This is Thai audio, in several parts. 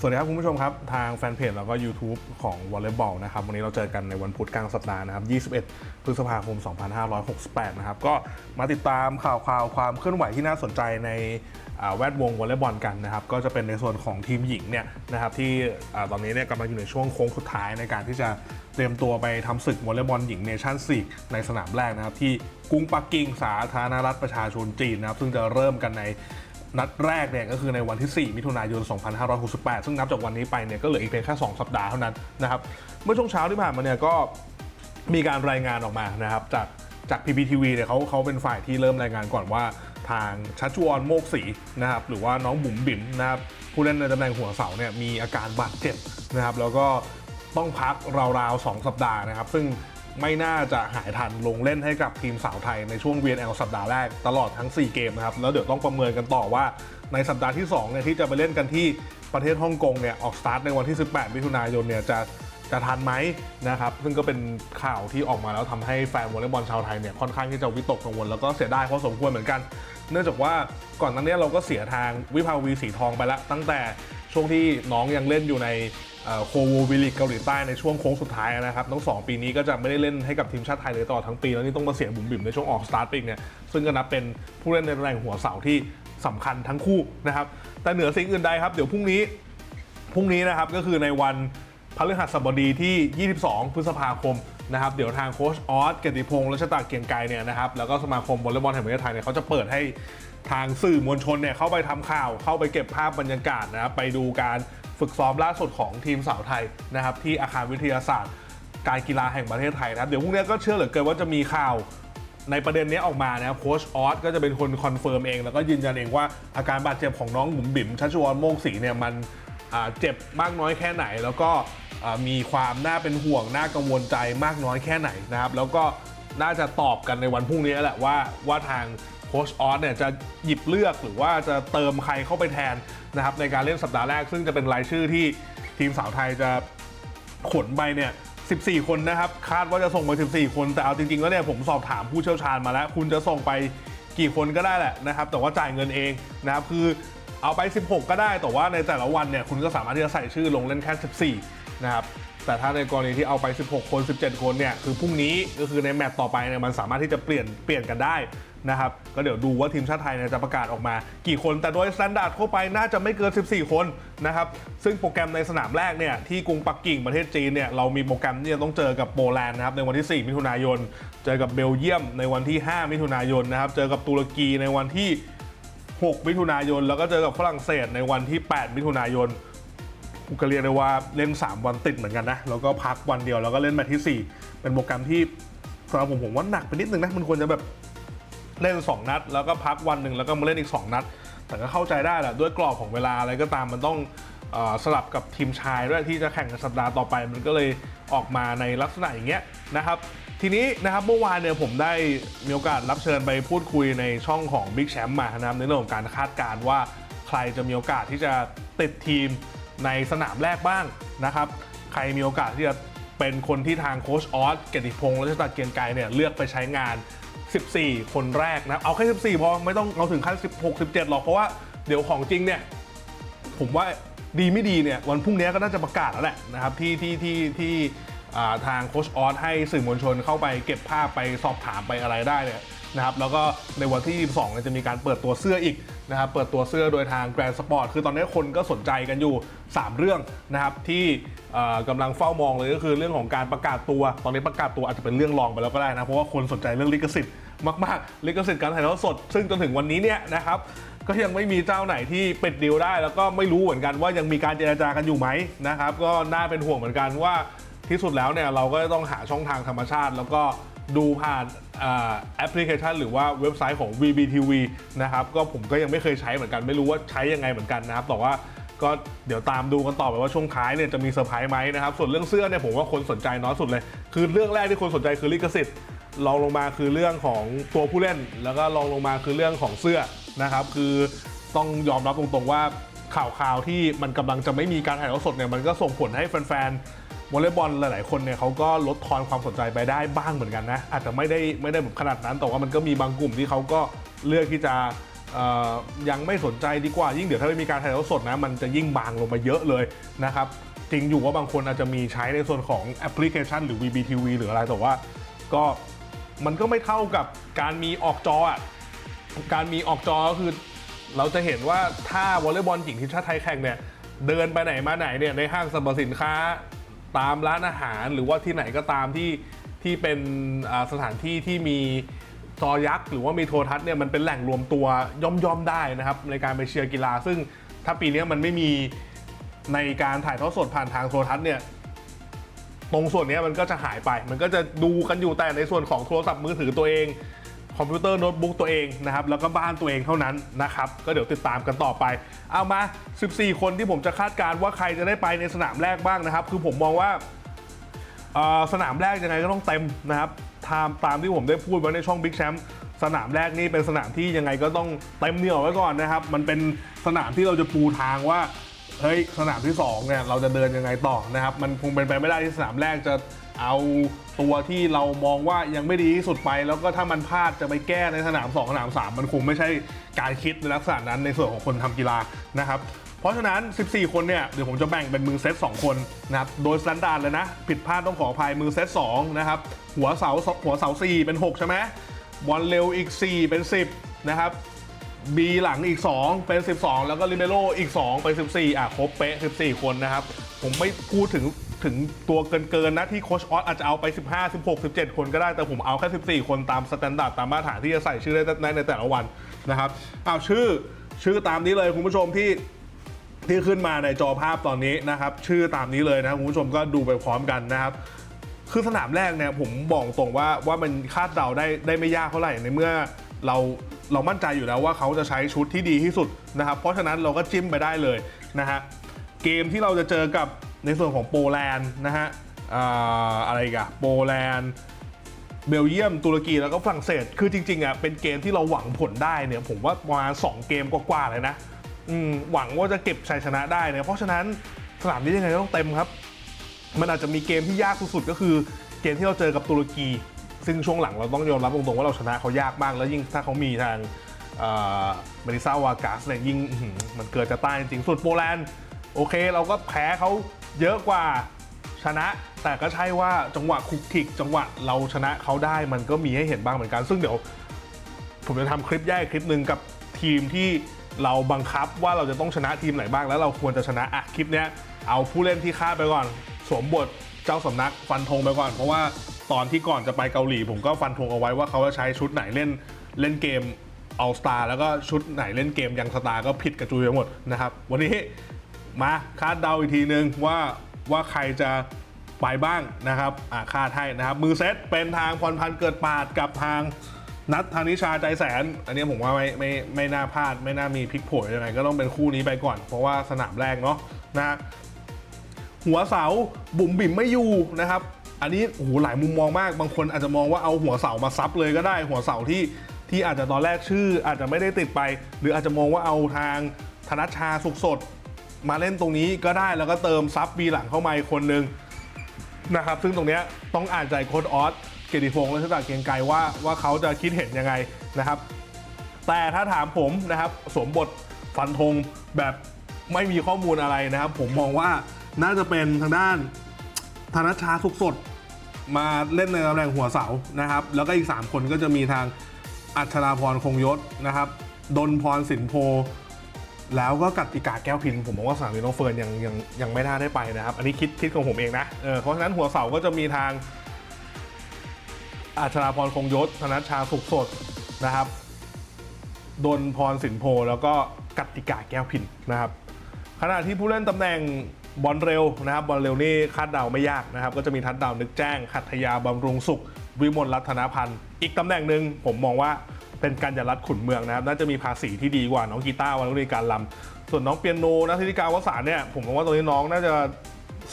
สวัสดีครับคุณผู้ชมครับ ทางแฟนเพจแล้วก็ YouTube ของวอลเลย์บอลนะครับ วันนี้เราเจอกันในวันพุธกลางสัปดาห์นะครับ 21 พฤษภาคม 2568 นะครับ ก็มาติดตามข่าวข่าวความเคลื่อนไหวที่น่าสนใจในแวดวงวอลเลย์บอลกันนะครับ ก็จะเป็นในส่วนของทีมหญิงเนี่ยนะครับที่ตอนนี้เนี่ยกำลังอยู่ในช่วงโค้งสุดท้ายในการที่จะเตรียมตัวไปทำศึกวอลเลย์บอลหญิงเนชั่นซีกในสนามแรกนะครับที่กรุงปักกิ่งสาธารณรัฐประชาชนจีนนะครับซึ่งจะเริ่มกันใน นัดแรกเนี่ยก็คือในวันที่ 4 มิถุนายน 2568 ซึ่งนับจากวันนี้ไปเนี่ยก็เหลืออีกเพียงแค่ 2 สัปดาห์เท่านั้นนะครับ เมื่อช่วงเช้าที่ผ่านมาเนี่ยก็มีการรายงานออกมานะครับจากจาก PPTV เนี่ยเขาเขาเป็นฝ่ายที่เริ่มรายงานก่อนว่าทางชัชชวอนโมกศรีนะครับหรือว่าน้องบุ๋มบิ๋มนะครับผู้เล่นในตำแหน่งหัวเสาเนี่ยมีอาการบาดเจ็บนะครับแล้วก็ต้องพักราวๆ 2 สัปดาห์นะครับ ซึ่ง ไม่น่าจะหายทันลงเล่นให้กับทีมสาวไทยในช่วง VNL สัปดาห์แรกตลอดทั้ง 4 เกมนะครับ แล้วเดี๋ยวต้องประเมินกันต่อว่าในสัปดาห์ที่2เนี่ยที่จะไปเล่นกันที่ประเทศฮ่องกงเนี่ยออกสตาร์ทในวันที่ 18 มิถุนายนเนี่ยจะจะทันไหมนะครับ ซึ่งก็เป็นข่าวที่ออกมาแล้วทำให้แฟนวอลเลย์บอลชาวไทยเนี่ยค่อนข้างที่จะวิตกกังวลแล้วก็เสียดายพอสมควรเหมือนกัน เนื่องจากว่าก่อนนั้นเนี่ยเราก็เสียทางวิภาวีสีทองไปแล้วตั้งแต่ช่วงที่น้องยังเล่นอยู่ใน โคโววิลิกเกาหลีใต้ในช่วงโค้งสุดท้ายนะครับทั้งสองปีนี้ก็จะไม่ได้เล่นให้กับทีมชาติไทยเลยตลอดทั้งปี แล้วนี่ต้องมาเสียบุ๋มบิ่มในช่วงออกสตาร์ทปีกเนี่ยซึ่งก็นับเป็นผู้เล่นในตำแหน่งหัวเสาที่สำคัญทั้งคู่นะครับแต่เหนือสิ่งอื่นใดครับเดี๋ยวพรุ่งนี้พรุ่งนี้นะครับก็คือในวันพฤหัสบดีที่ 22 พฤษภาคมนะครับเดี๋ยวทางโค้ชออสเกยรติพงษ์รัชตาเกรียงไกรเนี่ยนะครับแล้วก็สมาคมวอลเลย์บอลแห่งประเทศไทยเนี่ยเขาจะเปิดให้ทางสื่อมวลชนเนี่ยเข้าไปทำข่าวเข้าไปเก็บภาพบรรยากาศนะครับไปดูการ ฝึกซ้อมล่าสุดของทีมสาวไทยนะครับที่อาคารวิทยาศาสตร์ การกีฬาแห่งประเทศไทยนะครับเดี๋ยวพรุ่งนี้ก็เชื่อเหลือเกินว่าจะมีข่าวในประเด็นนี้ออกมานะครับโค้ชออสก็จะเป็นคนคอนเฟิร์มเอง แล้วก็ยืนยันเองว่าอาการบาดเจ็บของน้องบุ๋มบิ๋มชัชวอนโมกศรีเนี่ยมันเจ็บมากน้อยแค่ไหน แล้วก็มีความน่าเป็นห่วงน่ากังวลใจมากน้อยแค่ไหนนะครับ แล้วก็น่าจะตอบกันในวันพรุ่งนี้แหละว่าว่าทางโค้ชออสเนี่ยจะหยิบเลือกหรือว่าจะเติมใครเข้าไปแทน นะครับในการเล่นสัปดาห์แรก ซึ่งจะเป็นรายชื่อที่ทีมสาวไทยจะขนไปเนี่ย 14 คนนะครับ คาดว่าจะส่งไป 14 คน แต่เอาจริงๆ แล้วเนี่ยผมสอบถามผู้เชี่ยวชาญมาแล้ว คุณจะส่งไปกี่คนก็ได้แหละนะครับ แต่ว่าจ่ายเงินเองนะครับ คือเอาไป 16 ก็ได้ แต่ว่าในแต่ละวันเนี่ยคุณก็สามารถที่จะใส่ชื่อลงเล่นแค่ 14 นะครับ แต่ถ้าในกรณีที่เอาไป 16 คน 17 คนเนี่ย คือพรุ่งนี้ก็คือในแมตต์ต่อไปเนี่ยมันสามารถที่จะเปลี่ยนเปลี่ยนกันได้ นะครับก็เดี๋ยวดูว่าทีมชาติไทยเนี่ยจะประกาศออกมา กี่คนแต่โดยสแตนดาร์ดทั่วไปน่าจะไม่เกิน 14 คนนะครับซึ่งโปรแกรมในสนามแรกเนี่ยที่กรุงปักกิ่งประเทศจีนเนี่ยเรามีโปรแกรมที่จะต้องเจอกับโปแลนด์นะครับในวันที่ 4 มิถุนายน เจอกับเบลเยียมในวันที่ 5 มิถุนายนนะครับเจอกับตุรกีในวันที่ 6 มิถุนายน แล้วก็เจอกับฝรั่งเศสในวันที่ 8 มิถุนายนก็เรียกได้ว่าเล่น 3 วันติดเหมือนกันนะแล้วก็พักวันเดียวแล้วก็เล่นแมตช์ที่ 4 เป็นโปรแกรมที่สำหรับผมผมว่าหนักไปนิดนึงนะมันควรจะแบบ เล่น 2 นัด แล้วก็พักวันหนึ่งแล้วก็มาเล่นอีก 2 นัด แต่ก็เข้าใจได้แหละด้วยกรอบของเวลาอะไรก็ตามมันต้องอสลับกับทีมชายด้วยที่จะแข่งกันสัปดาห์ต่อไป มันก็เลยออกมาในลักษณะอย่างเงี้ยนะครับทีนี้นะครับเมื่อวานเนี่ยผมได้มีโอกาสรับเชิญไปพูดคุยในช่องของ Big Champ มานะครับในเรื่องของการคาดการณ์ว่าใครจะมีโอกาสที่จะติดทีมในสนามแรกบ้างนะครับ ใครมีโอกาสที่จะเป็นคนที่ทางโค้ชออสเกยรติพงษ์และชตาเกียงไกรเนี่ยเลือกไปใช้งาน 14 คนแรกนะ เอาแค่ 14 พอ ไม่ต้องเอาถึงขั้น 16 17 หรอก เพราะว่าเดี๋ยวของจริงเนี่ย ผมว่าดีไม่ดีเนี่ย วันพรุ่งนี้ก็น่าจะประกาศแล้วแหละนะครับ ที่ที่ที่ที่ทางโค้ชออสให้สื่อมวลชนเข้าไปเก็บภาพไปสอบถามไปอะไรได้เนี่ย นะครับแล้วก็ในวันที่ 22เนี่ยจะมีการเปิดตัวเสื้ออีกนะครับเปิดตัวเสื้อโดยทาง Grand Sport คือตอนนี้คนก็สนใจกันอยู่ 3 เรื่องนะครับที่กำลังเฝ้ามองเลยก็คือเรื่องของการประกาศตัว ตอนนี้ประกาศตัวอาจจะเป็นเรื่องรองไปแล้วก็ได้นะเพราะว่าคนสนใจเรื่องลิขสิทธิ์มากๆลิขสิทธิ์การถ่ายทอดสด ซึ่งจนถึงวันนี้เนี่ยนะครับก็ยังไม่มีเจ้าไหนที่ปิดดีลได้ แล้วก็ไม่รู้เหมือนกันว่ายังมีการเจรจากันอยู่ไหมนะครับก็น่าเป็นห่วงเหมือนกันว่าที่สุดแล้วเนี่ยเราก็ต้องหาช่องทางธรรมชาติ แล้วก็ดูผ่าน แอปพลิเคชันหรือว่าเว็บไซต์ของ VBTV นะครับก็ผมก็ยังไม่เคยใช้เหมือนกันไม่รู้ว่าใช้ยังไงเหมือนกันนะครับแต่ว่าก็เดี๋ยวตามดูกันต่อไปว่าช่วงท้ายเนี่ยจะมีเซอร์ไพรส์ไหมนะครับส่วนเรื่องเสื้อเนี่ยผมว่าคนสนใจน้อยสุดเลย คือเรื่องแรกที่คนสนใจคือลิขสิทธิ์รองลงมาคือเรื่องของตัวผู้เล่น แล้วก็รองลงมาคือเรื่องของเสื้อนะครับคือต้องยอมรับตรงๆว่าข่าวข่าวที่มันกำลังจะไม่มีการถ่ายทอดสดเนี่ยมันก็ส่งผลให้แฟนๆ วอลเลย์บอลหลาย ๆ คนเนี่ยเขาก็ลดทอนความสนใจไปได้บ้างเหมือนกันนะ อาจจะไม่ได้ไม่ได้แบบขนาดนั้น แต่ว่ามันก็มีบางกลุ่มที่เขาก็เลือกที่จะยังไม่สนใจดีกว่า ยิ่งเดี๋ยวถ้าไม่มีการถ่ายทอดสดนะ มันจะยิ่งบางลงมาเยอะเลยนะครับ จริงอยู่ว่าบางคนอาจจะมีใช้ในส่วนของแอปพลิเคชันหรือ VBTV หรืออะไร แต่ว่าก็มันก็ไม่เท่ากับการมีออกจออะ การมีออกจอก็คือเราจะเห็นว่าถ้าวอลเลย์บอลหญิงทีมชาติไทยแข่งเนี่ยเดินไปไหนมาไหนเนี่ยในห้างสรรพสินค้า ตามร้านอาหารหรือว่าที่ไหนก็ตามที่ที่เป็นสถานที่ที่มีจอยักษ์หรือว่ามีโทรทัศน์เนี่ยมันเป็นแหล่งรวมตัวย่อมย่อมๆได้นะครับในการไปเชียร์กีฬา ซึ่งถ้าปีนี้มันไม่มีในการถ่ายทอดสดผ่านทางโทรทัศน์เนี่ยตรงส่วนนี้มันก็จะหายไป มันก็จะดูกันอยู่แต่ในส่วนของโทรศัพท์มือถือตัวเอง คอมพิวเตอร์โน้ตบุ๊กตัวเองนะครับแล้วก็บ้านตัวเองเท่านั้นนะครับก็เดี๋ยวติดตามกันต่อไป เอามา 14 คนที่ผมจะคาดการณ์ว่าใครจะได้ไปในสนามแรกบ้างนะครับ คือผมมองว่าสนามแรกยังไงก็ต้องเต็มนะครับตามตามที่ผมได้พูดไว้ในช่องบิ๊กแชมป์สนามแรกนี่เป็นสนามที่ยังไงก็ต้องเต็มเหนียวไว้ก่อนนะครับ มันเป็นสนามที่เราจะปูทางว่า เฮ้ยสนามที่2เนี่ยเราจะเดินยังไงต่อนะครับ มันคงเป็นไปไม่ได้ที่สนามแรกจะเอาตัวที่เรามองว่ายังไม่ดีที่สุดไป แล้วก็ถ้ามันพลาดจะไปแก้ในสนาม2สนาม3 มันคงไม่ใช่การคิดในลักษณะนั้นในส่วนของคนทำกีฬานะครับเพราะฉะนั้น 14 คนเนี่ยเดี๋ยวผมจะแบ่งเป็นมือเซต 2 คนนะครับโดยสแตนดาร์ดเลยนะ ผิดพลาดต้องขออภัยมือเซต2นะครับหัวเสาหัวเสา 4 เป็น 6 ใช่ไหมบอลเร็วอีก 4 เป็น 10นะครับ บีหลังอีก 2 เป็น 12 แล้วก็ลิเบโรอีก 2 เป็น 14 อะ ครบเป๊ะ 14 คนนะครับ ผมไม่พูดถึงถึงตัวเกินๆนะที่โคชออสอาจจะเอาไป 15 16 17 คนก็ได้ แต่ผมเอาแค่ 14 คนตามสแตนดาร์ดตามมาตรฐานที่จะใส่ชื่อได้ในในแต่ละวันนะครับเอาชื่อชื่อตามนี้เลยคุณผู้ชมที่ที่ขึ้นมาในจอภาพตอนนี้นะครับ ชื่อตามนี้เลยนะคคุณผู้ชมก็ดูไปพร้อมกันนะครับคือสนามแรกเนี่ยผมบอกตรงว่าว่ามันคาดเดาได้ได้ไม่ยากเท่าไหร่ในเมื่อเรา เรามั่นใจอยู่แล้วว่าเขาจะใช้ชุดที่ดีที่สุดนะครับ เพราะฉะนั้นเราก็จิ้มไปได้เลยนะฮะเกมที่เราจะเจอกับในส่วนของโปแลนด์นะฮะอะไรกันโปแลนด์เบลเยียมตุรกีแล้วก็ฝรั่งเศส คือจริงๆอะเป็นเกมที่เราหวังผลได้เนี่ยผมว่าประมาณ2เกมกว่าๆเลยนะหวังว่าจะเก็บชัยชนะได้เนี่ยเพราะฉะนั้นสนามนี้ยังไงก็ต้องเต็มครับ มันอาจจะมีเกมที่ยากสุดๆก็คือเกมที่เราเจอกับตุรกี ซึ่งช่วงหลังเราต้องยอมรับตรงๆว่าเราชนะเขายากมาก แล้วยิ่งถ้าเขามีทางมาริซาวากาสเนี่ยยิ่งมันเกิดจะต้านจริงส่วนโปแลนด์โอเค เราก็แพ้เขาเยอะกว่าชนะ แต่ก็ใช่ว่าจังหวะคุกคิก จังหวะเราชนะเขาได้มันก็มีให้เห็นบ้างเหมือนกัน ซึ่งเดี๋ยว ผมจะทำคลิปแยกคลิปหนึ่งกับทีมที่เราบังคับว่าเราจะต้องชนะทีมไหนบ้าง แล้วเราควรจะชนะอะคลิปเนี้ยเอาผู้เล่นที่คาดไปก่อน สวมบทเจ้าสำนักฟันธงไปก่อน เพราะว่า ตอนที่ก่อนจะไปเกาหลี ผมก็ฟันธงเอาไว้ว่าเขาจะใช้ชุดไหนเล่นเล่นเกมเอาสตาร์แล้วก็ชุดไหนเล่นเกมยังสตาร์ก็ผิดกระจุยไปหมดนะครับ วันนี้มาคาดเดาอีกทีนึงว่าว่าใครจะไปบ้างนะครับอ่าคาดให้นะครับ มือเซตเป็นทางพรพันธ์เกิดปาดกับทางนัดธนิชาใจแสน อันนี้ผมว่าไม่ไม่ไม่น่าพลาด ไม่น่ามีพลิกโผยังไงก็ต้องเป็นคู่นี้ไปก่อน เพราะว่าสนามแรกเนาะนะหัวเสาบุ๋มบิ่มไม่อยู่นะครับ อันนี้โอ้โหหลายมุมมองมากบางคนอาจจะมองว่าเอาหัวเสามาซับเลยก็ได้ หัวเสาที่ที่อาจจะตอนแรกชื่อ อาจจะไม่ได้ติดไป หรืออาจจะมองว่าเอาทางธนัชชาสุขสด มาเล่นตรงนี้ก็ได้แล้วก็เติมซับบีหลังเข้ามาอีกคนนึงนะครับ ซึ่งตรงนี้ต้องอ่านใจโค้ดออสเกียรติพงษ์และทิตาเกียงไกรว่าว่าเขาจะคิดเห็นยังไงนะครับ แต่ถ้าถามผมนะครับสวมบทฟันธงแบบไม่มีข้อมูลอะไรนะครับ ผมมองว่าน่าจะเป็นทางด้าน ธนชาสุขสดมาเล่นในตำแหน่งหัวเสานะครับ แล้วก็อีก 3 คนก็จะมีทางอัชราพรคงยศนะครับดนพรสินโพ แล้วก็กติกาแก้วพิน ผมมองว่าสนามนี้น้องเฟิร์นยังยังยังไม่น่าได้ไปนะครับ อันนี้คิดคิดของผมเองนะเออเพราะฉะนั้นหัวเสาก็จะมีทางอาชราพรคงยศธนชาสุขสดนะครับดนพรสินโพ แล้วก็กติกาแก้วพินนะครับขณะที่ผู้เล่นตำแหน่ง บอลเร็วนะครับบอลเร็วนี่คาดเดาไม่ยากนะครับ ก็จะมีทัดดาวนึกแจ้งขัตยาบำรุงสุข วิมลรัตนพันธ์ อีกตำแหน่งหนึ่งผมมองว่าเป็นกัญญารัตน์ขุนเมืองนะครับ น่าจะมีภาษีที่ดีกว่าน้องกีตาร์วันรุ่นการลำส่วนน้องเปียโนนัทธิกาวสารเนี่ยผมมองว่าตรงนี้น้องน่าจะ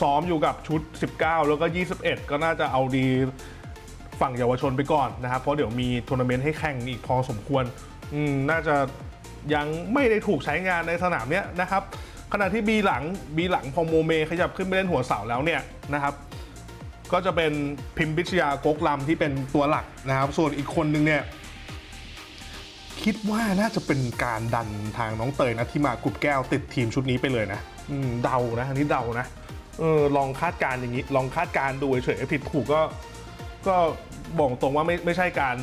ซ้อมอยู่กับชุด 19 แล้วก็ 21 ก็น่าจะเอาดีฝั่งเยาวชนไปก่อนนะครับ เพราะเดี๋ยวมีทัวร์นาเมนต์ให้แข่งอีกพอสมควรน่าจะยังไม่ได้ถูกใช้งานในสนามเนี้ยนะครับ ขณะที่บีหลังบีหลังพอโมเมขยับขึ้นไปเล่นหัวเสาแล้วเนี่ยนะครับก็จะเป็นพิมพิชยากกลำที่เป็นตัวหลักนะครับ ส่วนอีกคนนึงเนี่ยคิดว่าน่าจะเป็นการดันทางน้องเตยนะที่มากรุบแก้วติดทีมชุดนี้ไปเลยนะเดานะอันนี้เดานะเออลองคาดการอย่างนี้ ลองคาดการ์ดูเฉยๆผิดถูกก็ก็บอกตรงว่าไม่ไม่ใช่การ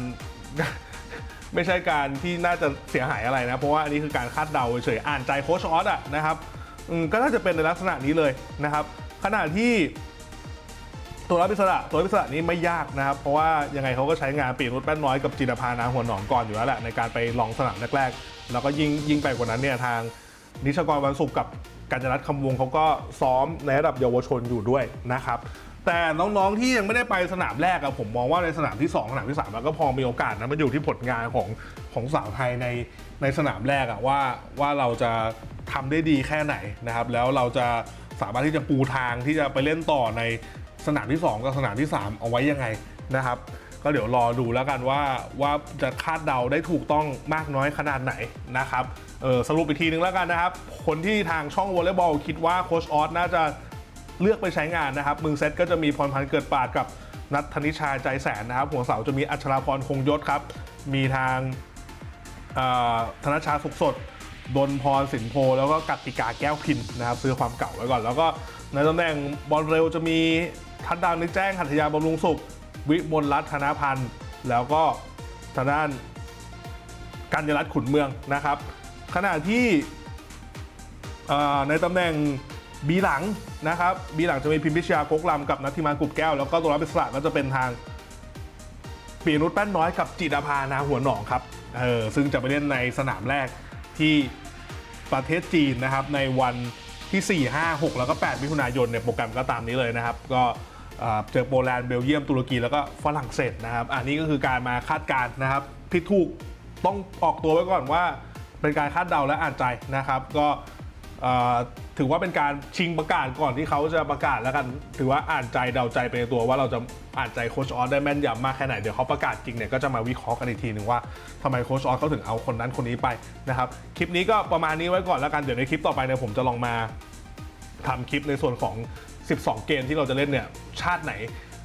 ไม่ใช่การที่น่าจะเสียหายอะไรนะ เพราะว่าอันนี้คือการคาดเดาเฉยๆอ่านใจโค้ชออสอะนะครับ ก็น่าจะเป็นในลักษณะนี้เลยนะครับ ขณะที่ตัวรับอิสระตัวรับอิสระนี้ไม่ยากนะครับ เพราะว่ายังไงเขาก็ใช้งานปีนุดแป้นน้อยกับจิรพานาหัวหนองก่อนอยู่แล้วแหละในการไปลองสนามแรกๆ แล้วก็ยิ่งยิ่งไปกว่านั้นเนี่ยทางนิชกรวันศุกร์กับกัญจรัตน์คำวงเขาก็ซ้อมในระดับเยาวชนอยู่ด้วยนะครับ แต่น้องๆที่ยังไม่ได้ไปสนามแรกอะผมมองว่าในสนามที่ 2 สนามที่3แล้วก็พอมีโอกาสนะมันอยู่ที่ผลงานของของสาวไทยในในสนามแรกอะว่าว่าเราจะทำได้ดีแค่ไหนนะครับ แล้วเราจะสามารถที่จะปูทางที่จะไปเล่นต่อในสนามที่ 2 กับสนามที่ 3 เอาไว้ยังไงนะครับ ก็เดี๋ยวรอดูแล้วกันว่าว่าจะคาดเดาได้ถูกต้องมากน้อยขนาดไหนนะครับออสรุปอีกทีนึงแล้วกันนะครับ คนที่ทางช่องวอลเลย์บอลคิดว่าโคชออสน่าจะ เลือกไปใช้งานนะครับ มือเซตก็จะมีพรพันธ์เกิดปาดกับนัทธนิชาใจแสนนะครับ หัวเสาจะมีอัชราพรคงยศครับ มีทางธนชาสุขสดดนพรสินโพ แล้วก็กัตติกาแก้วพินนะครับ ซื้อความเก่าไว้ก่อน แล้วก็ในตำแหน่งบอลเร็วจะมีทัดดาวนึกแจ้งหัตถยาบำรุงสุข วิมลรัตน์ธนพันธ์ แล้วก็ทางด้านกัญญรัตน์ขุนเมืองนะครับ ขณะที่ในตำแหน่ง บีหลังนะครับบีหลังจะมีพิมพิชยาโกกลำกับนัทธิมานกุบแก้ว แล้วก็ตัวรับอิสระก็จะเป็นทางปีนุชแป้นน้อยกับจิตรภานาหัวหนองครับเออซึ่งจะไปเล่นในสนามแรกที่ประเทศจีนนะครับในวันที่ 4 5 6 แล้วก็ 8 มิถุนายนเนี่ยโปรแกรมก็ตามนี้เลยนะครับ ก็เจอโปแลนด์เบลเยียมตุรกีแล้วก็ฝรั่งเศสนะครับ อันนี้ก็คือการมาคาดการณ์นะครับผิดถูกต้องออกตัวไว้ก่อนว่า เป็นการคาดเดาและอ่านใจนะครับ ก็ ถือว่าเป็นการชิงประกาศก่อนที่เขาจะประกาศแล้วกัน ถือว่าอ่านใจเดาใจไปในตัวว่าเราจะอ่านใจโคชออสได้แม่นยำมากแค่ไหน เดี๋ยวเขาประกาศจริงเนี่ยก็จะมาวิเคราะห์กันอีกทีหนึ่งว่าทำไมโคชออสเขาถึงเอาคนนั้นคนนี้ไปนะครับ คลิปนี้ก็ประมาณนี้ไว้ก่อนแล้วกัน เดี๋ยวในคลิปต่อไปเนี่ยผมจะลองมาทำคลิปในส่วนของ 12 เกมที่เราจะเล่นเนี่ยชาติไหน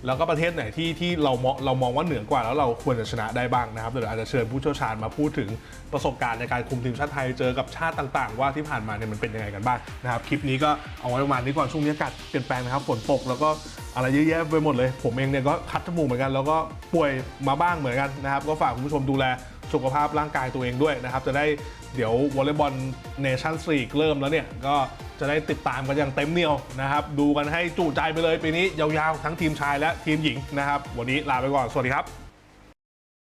แล้วก็ประเทศไหนที่ที่เรามองเรามองว่าเหนือกว่าแล้วเราควรจะชนะได้บ้างนะครับเดี๋ยวอาจจะเชิญผู้เชี่ยวชาญมาพูดถึงประสบการณ์ในการคุมทีมชาติไทยเจอกับชาติต่าง ๆ ว่าที่ผ่านมาเนี่ยมันเป็นยังไงกันบ้างนะครับคลิปนี้ก็เอาไว้ประมาณนี้ก่อนช่วงนี้อากาศเปลี่ยนแปลงนะครับฝนตกแล้วก็อะไรเยอะแยะไปหมดเลย ผมเองเนี่ยก็คัดจมูกเหมือนกัน แล้วก็ป่วยมาบ้างเหมือนกันนะครับก็ฝากคุณผู้ชมดูแล สุขภาพร่างกายตัวเองด้วยนะครับ จะได้เดี๋ยววอลเลย์บอลเนชั่นสลีกเริ่มแล้วเนี่ย ก็จะได้ติดตามกันอย่างเต็มเหนียวนะครับ ดูกันให้จุใจไปเลยปีนี้ยาวๆ ทั้งทีมชายและทีมหญิงนะครับ วันนี้ลาไปก่อน สวัสดีครับ